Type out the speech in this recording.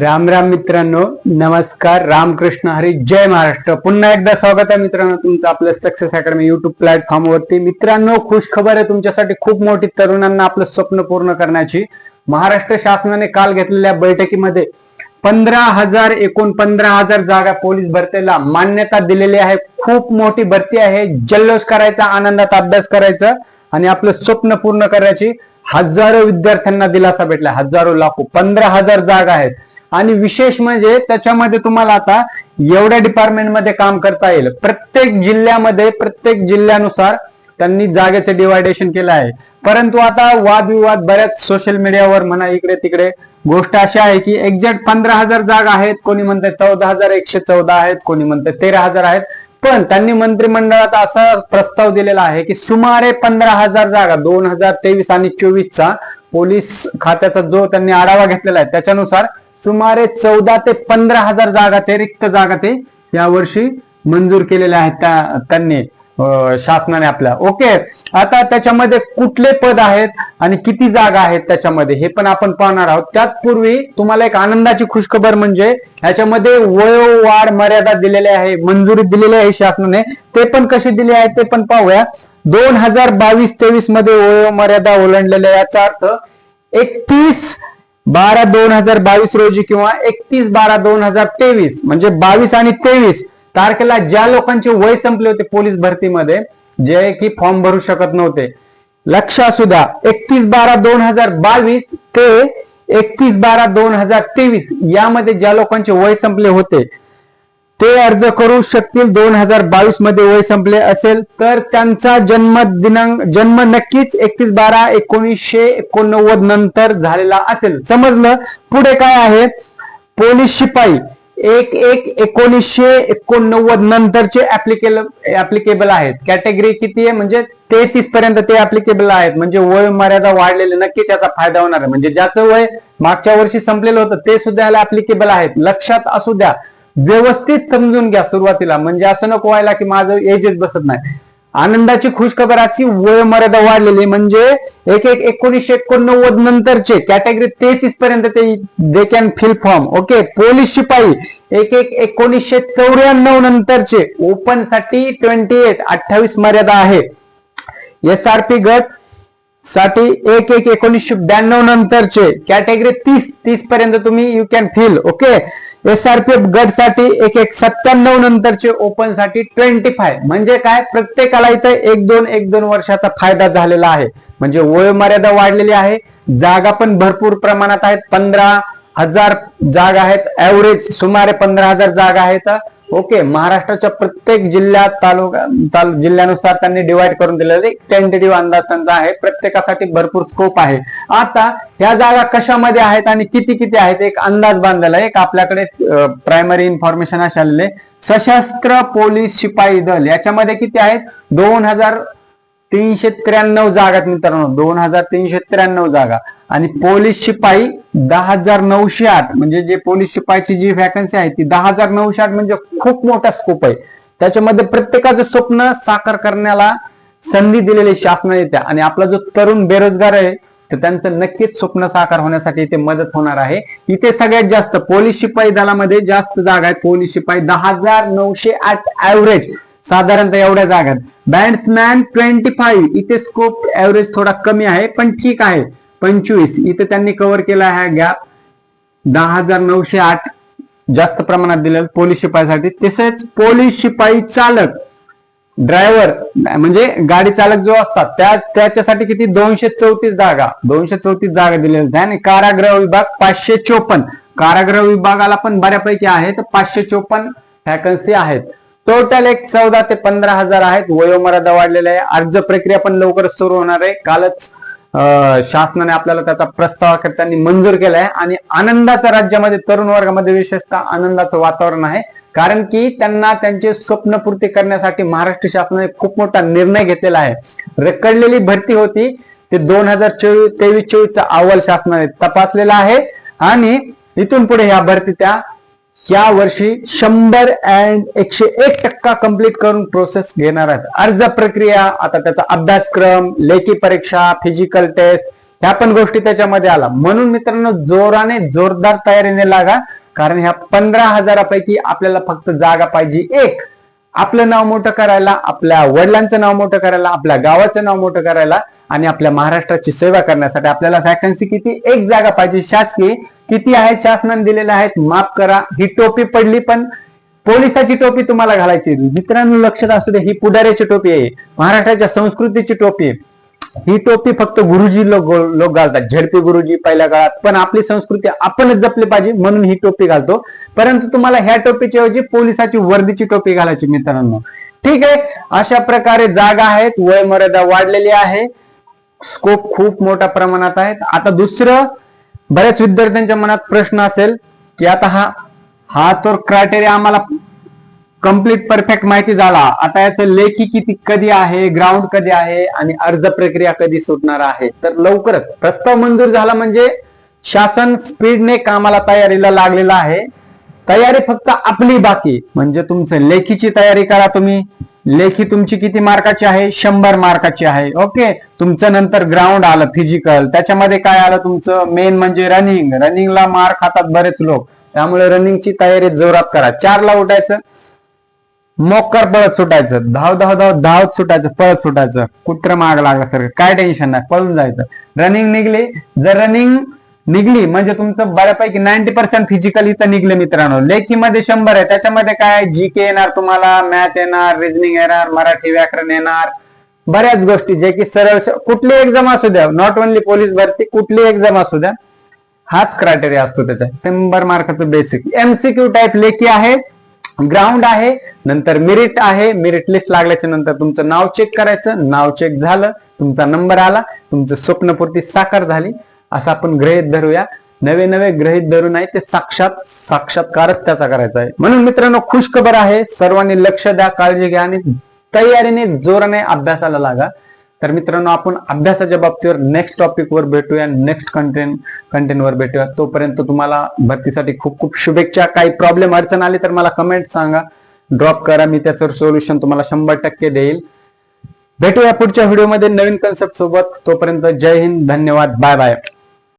राम राम मित्रांनो नमस्कार रामकृष्ण हरी जय महाराष्ट्र. पुन्हा एकदा स्वागत आहे मित्रांनो तुमचं आपलं सक्सेस अकॅडमी युट्यूब प्लॅटफॉर्म वरती. मित्रांनो खुश खबर आहे तुमच्यासाठी खूप मोठी तरुणांना आपलं स्वप्न पूर्ण करण्याची. महाराष्ट्र शासनाने काल घेतलेल्या बैठकीमध्ये पंधरा हजार एकूण पंधरा हजार जागा पोलीस भरतीला मान्यता दिलेली आहे. खूप मोठी भरती आहे. जल्लोष करायचा आनंदात अभ्यास करायचा आणि आपलं स्वप्न पूर्ण करायची. हजारो विद्यार्थ्यांना दिलासा भेटला. हजारो लाखो पंधरा हजार जागा आहेत. आणि विशेष म्हणजे त्याच्यामध्ये तुम्हाला आता एवढ्या डिपार्टमेंटमध्ये काम करता येईल. प्रत्येक जिल्ह्यामध्ये प्रत्येक जिल्ह्यानुसार त्यांनी जागेचं डिवायडेशन केलं आहे. परंतु आता वादविवाद बऱ्याच सोशल मीडियावर म्हणा इकडे तिकडे गोष्ट अशी आहे की एक्झॅक्ट पंधरा हजार जागा आहेत कोणी म्हणते चौदा हजार एकशे चौदा आहेत कोणी म्हणते तेरा हजार आहेत. पण त्यांनी मंत्रिमंडळात असा प्रस्ताव दिलेला आहे की सुमारे पंधरा हजार जागा दोन हजार तेवीस आणि चोवीसचा पोलीस खात्याचा जो त्यांनी आढावा घेतलेला आहे त्याच्यानुसार सुमारे चौदा ते पंधरा हजार जागा ते रिक्त जागा ते यावर्षी मंजूर केलेल्या आहेत त्या त्यांनी शासनाने आपल्या. ओके आता त्याच्यामध्ये कुठले पद आहेत आणि किती जागा आहेत त्याच्यामध्ये हे पण आपण पाहणार आहोत. त्यातपूर्वी तुम्हाला एक आनंदाची खुशखबर म्हणजे ह्याच्यामध्ये वयोवाढ मर्यादा दिलेली आहे मंजुरी दिलेली आहे शासनाने. ते पण कशी दिली आहे ते पण पाहूया. दोन हजार बावीस तेवीसमध्ये वयो मर्यादा ओलांडलेल्या याचा अर्थ एकतीस बारा दोन हजार बावीस रोजी किंवा एकतीस बारा दोन हजार तेवीस म्हणजे बावीस आणि तेवीस तारखेला ज्या लोकांचे वय संपले होते पोलीस भरतीमध्ये जे की फॉर्म भरू शकत नव्हते. लक्ष असू द्या एकतीस बारा दोन हजार बावीस ते एकतीस बारा दोन हजार तेवीस यामध्ये ज्या लोकांचे वय संपले होते ते अर्ज करू शकतील. दोन हजार बावीसमध्ये वय संपले असेल तर त्यांचा जन्म दिनांक जन्म नक्कीच एकतीस बारा एकोणीसशे एकोणनव्वद नंतर झालेला असेल. समजलं? पुढे काय आहे? पोलीस शिपाई. एक एक एकोणीसशे एकोणनव्वद नंतरचे ऍप्लिकेबल ऍप्लिकेबल आहेत. कॅटेगरी किती आहे? म्हणजे तेहतीस पर्यंत ते ऍप्लिकेबल आहेत. म्हणजे वय मर्यादा वाढलेले नक्कीच याचा फायदा होणार आहे. म्हणजे ज्याचं वय मागच्या वर्षी संपलेलं होतं ते सुद्धा याला ऍप्लिकेबल आहेत. लक्षात असू द्या. व्यवस्थित समजून घ्या सुरुवातीला. म्हणजे असं नको व्हायला की माझं एजच बसत नाही. आनंदाची खुशखबर अशी वय मर्यादा वाढलेली. म्हणजे एक एक एकोणीसशे एकोणनव्वद नंतरचे कॅटेगरी तेहतीस पर्यंत ते they can fill form okay police शिपाई एक एक एकोणीसशे चौऱ्याण्णव नंतरचे ओपनसाठी ट्वेंटी एट अठ्ठावीस मर्यादा आहे. एस आर पी गटसाठी एक एक एकोणीसशे ब्याण्णव नंतरचे कॅटेगरी तीस तीस पर्यंत तुम्ही you can fill okay SRPF गटसाठी एक एक सत्त्याण्णव नंतरचे ओपनसाठी ट्वेंटी फाय. म्हणजे काय? प्रत्येकाला इथं एक दोन एक दोन वर्षाचा फायदा झालेला आहे. म्हणजे वय मर्यादा वाढलेली आहे. जागा पण भरपूर प्रमाणात आहेत. पंधरा हजार जागा आहेत. ऍव्हरेज सुमारे पंधरा हजार जागा आहेत. ओके महाराष्ट्राच्या प्रत्येक जिल्ह्यात तालुका तालु जिल्ह्यानुसार त्यांनी डिवाइड करून दिलेले टेंटेटिव्ह अंदाज त्यांचा आहे. प्रत्येकासाठी भरपूर स्कोप आहे. आता ह्या जागा कशामध्ये आहेत आणि किती किती आहेत एक अंदाज बांधलेला आहे. एक आपल्याकडे प्रायमरी इन्फॉर्मेशन असे सशस्त्र पोलीस शिपाई दल याच्यामध्ये किती आहेत? दोन हजार तीनशे त्र्याण्णव जागा मित्रांनो. दोन हजार तीनशे त्र्याण्णव जागा. आणि पोलीस शिपाई दहा हजार नऊशे आठ. म्हणजे जे पोलीस शिपाईची जी व्हॅकन्सी आहे ती दहा हजार नऊशे आठ म्हणजे खूप मोठा स्कोप आहे. त्याच्यामध्ये प्रत्येकाचं स्वप्न साकार करण्याला संधी दिलेली शासनाने त्या आणि आपला जो तरुण बेरोजगार आहे तर त्यांचं नक्कीच स्वप्न साकार होण्यासाठी इथे मदत होणार आहे. इथे सगळ्यात जास्त पोलीस शिपाई दलामध्ये जास्त जागा आहे पोलीस शिपाई दहा हजार नऊशे आठ ऍव्हरेज साधारणतः एवढ्या जागात. बॅट्समॅन ट्वेंटी फाईव्ह इथे स्कोप एव्हरेज थोडा कमी आहे पण ठीक आहे. पंचवीस इथे त्यांनी कव्हर केला आहे गॅप दहा हजार नऊशे आठ जास्त प्रमाणात दिलेलं पोलीस शिपाईसाठी. तसेच पोलीस शिपाई चालक ड्रायव्हर म्हणजे गाडी चालक जो असतात त्या त्याच्यासाठी किती? दोनशे चौतीस जागा. दोनशे चौतीस जागा दिलेल्या आणि कारागृह विभाग पाचशे चोपन्न. कारागृह विभागाला पण बऱ्यापैकी आहेत. पाचशे चोपन्न व्हॅकन्सी आहेत. टोटल एक चौदा ते पंधरा हजार आहेत. वयोमर्यादा वाढलेल्या आहे. अर्ज प्रक्रिया पण लवकरच सुरू होणार आहे. कालच शासनाने आपल्याला त्याचा प्रस्ताव त्यांनी मंजूर केलाय. आहे आणि आनंदाचा राज्यामध्ये तरुण वर्गामध्ये विशेषतः आनंदाचं वातावरण आहे. कारण की त्यांना त्यांचे स्वप्न पूर्ती करण्यासाठी महाराष्ट्र शासनाने खूप मोठा निर्णय घेतलेला आहे. रखडलेली भरती होती. ते दोन हजार चोवीस तेवीस चोवीसचा अहवाल शासनाने तपासलेला आहे. आणि इथून पुढे ह्या भरती त्या या वर्षी शंभर अँड एकशे एक टक्का कंप्लीट करून प्रोसेस घेणार आहेत. अर्ज प्रक्रिया आता त्याचा अभ्यासक्रम लेखी परीक्षा फिजिकल टेस्ट ह्या पण गोष्टी त्याच्यामध्ये आला. म्हणून मित्रांनो जोराने जोरदार तयारीने लागा कारण ह्या पंधरा हजारापैकी आपल्याला फक्त जागा पाहिजे एक. आपलं नाव मोठं करायला आपल्या वडिलांचं नाव मोठं करायला आपल्या गावाचं नाव मोठं करायला आणि आपल्या महाराष्ट्राची सेवा करण्यासाठी आपल्याला व्हॅकन्सी किती? एक जागा पाहिजे शासकीय किती आहेत शासनाने दिलेल्या आहेत माफ करा. ही टोपी पडली पण पोलिसाची टोपी तुम्हाला घालायची मित्रांनो लक्षात असू दे ही पुढाऱ्याची टोपी आहे. महाराष्ट्राच्या संस्कृतीची टोपी आहे. ही टोपी फक्त गुरुजी लोक लोक घालतात. झडपी गुरुजी पहिल्या काळात. पण आपली संस्कृती आपणच जपली पाहिजे म्हणून ही टोपी घालतो. परंतु तुम्हाला ह्या टोपीच्या ऐवजी पोलिसाची वर्दीची टोपी घालायची मित्रांनो. ठीक आहे? अशा प्रकारे जागा आहेत. वय मर्यादा वाढलेली आहे. स्कोप खूप मोठ्या प्रमाणात आहेत. आता दुसरं बऱ्याच विद्यार्थ्यांच्या मनात प्रश्न असेल की आता हा हा तर क्रायटेरिया आम्हाला कंप्लीट परफेक्ट माहिती झाला. आता याचं लेखी किती कधी आहे ग्राउंड कधी आहे आणि अर्ज प्रक्रिया कधी सुटणार आहे? तर लवकरच. प्रस्ताव मंजूर झाला म्हणजे शासन स्पीडने कामाला तयारीला लागलेला आहे. तयारी फक्त आपली बाकी. म्हणजे तुमचं लेखीची तयारी करा तुम्ही. लेखी तुमची किती मार्काची आहे? शंभर मार्काची आहे. ओके? तुमचं नंतर ग्राउंड आलं फिजिकल त्याच्यामध्ये काय आलं तुमचं? मेन म्हणजे रनिंग रनिंगला मार खातात बरेच लोक. त्यामुळे रनिंगची तयारी जोरात करा. चारला उठायचं. मोकर पळत सुटायचं. धाव धाव धाव धावत सुटायचं पळत सुटायचं. कुत्र माग लागला सर काय टेन्शन नाही पळून जायचं. रनिंग निघली. जर रनिंग निघली. म्हणजे तुमचं बऱ्यापैकी नाईन्टी पर्सेंट फिजिकल इथं निघले मित्रांनो. लेखीमध्ये शंभर आहे. त्याच्यामध्ये काय जी के येणार तुम्हाला मॅथ येणार रिजनिंग येणार मराठी व्याकरण येणार. बऱ्याच गोष्टी जे की सरळ कुठली एक्झाम असू द्या. नॉट ओनली पोलीस भरती कुठली एक्झाम असू द्या. हाच क्रायटेरिया असतो त्याचा. शंभर मार्काचं बेसिक एमसीक्यू टाईप लेखी आहे. ग्राउंड आहे. नंतर मेरिट आहे. मेरिट लिस्ट लागल्याच्या नंतर तुमचं नाव चेक करायचं. नाव चेक झालं. तुमचा नंबर आला. तुमचं स्वप्नपूर्ती साकार झाली. असं आपण ग्रहित धरूया. नवे नवे ग्रहित धरू नाही ते साक्षात साक्षात्कारच त्याचा करायचा आहे. म्हणून मित्रांनो खुश खबर आहे. सर्वांनी लक्ष द्या काळजी घ्या आणि तयारीने जोराने अभ्यासाला लागा. तर मित्रांनो आपण अभ्यासाच्या बाबतीवर नेक्स्ट टॉपिक वर भेटूया. नेक्स्ट कंटेंट कंटेंटवर भेटूया. तोपर्यंत तुम्हाला भरतीसाठी खूप खूप शुभेच्छा. काही प्रॉब्लेम अडचण आली तर मला कमेंट सांगा. ड्रॉप करा. मी त्याचं सोल्युशन तुम्हाला शंभर टक्के देईल. भेटूया पुढच्या व्हिडिओमध्ये नवीन कन्सेप्ट सोबत. तोपर्यंत जय हिंद. धन्यवाद. Bye bye